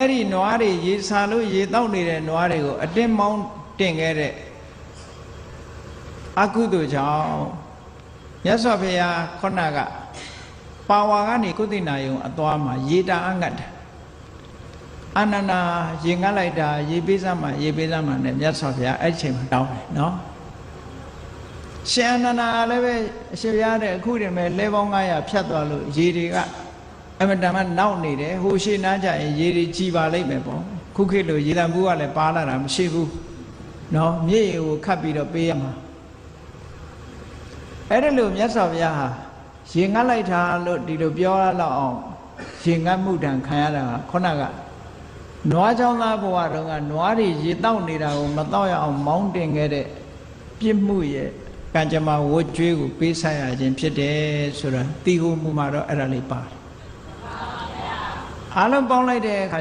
အဲ့ဒီနွားတွေရေဆာလို့ရေတောက်နေတဲ့နွားတွေကိုအတင်းမောင်းတင်ခဲ့တဲ့အကုသိုလ်ကြောင့်မြတ်စွာဘုရားခုနကပါဝါကနေကုသိနာယုံအသွားမှာရေတာအငတ်တာအာနန္ဒာရေငတ်လိုက်တာရေပေးစမ်းမှာရေပေးစမ်းမှာနဲ့မြတ်စွာဘုရားအဲ့ဒီချိန်မှာတောင်းတယ်နော်ရှင်အာနန္ဒာလည်းပဲအရှင်ဘုရားတဲ့အခုတည်းမဲ့လဲပေါင်း900ဖြတ်သွားလို့ရေတွေက အမတန်မှနောက်နေတယ်ဟိုရှိနားကြရင်ရေတွေကြီးပါလိမ့်မယ်ပေါ့ခုခေတ်လိုရေတံဘူးကလည်းပါလာတာမရှိဘူးနော်မြေရေကိုခတ်ပြီးတော့ပေးရမှာအဲ့ဒါလို့မြတ်စွာဘုရားဟာရေငတ်လိုက်တာလို့ဒီလိုပြောရတော့အောင်ရေငတ်မှုတံခံရတာကခုနကနွားချောင်းသားဘဝတုန်းကနွားတွေရေတောက်နေတာကိုမတောက်ရအောင်မောင်းတင်ခဲ့တဲ့ပြစ်မှုရဲ့ကံကြမ္မာဝတ်ကြွေးကိုပေးဆက်ရခြင်းဖြစ်တယ်ဆိုတာတီဟိုမှုမှာတော့အဲ့ဒါလေးပါတယ် အားလုံးပေါင်းလိုက်တဲ့အခါ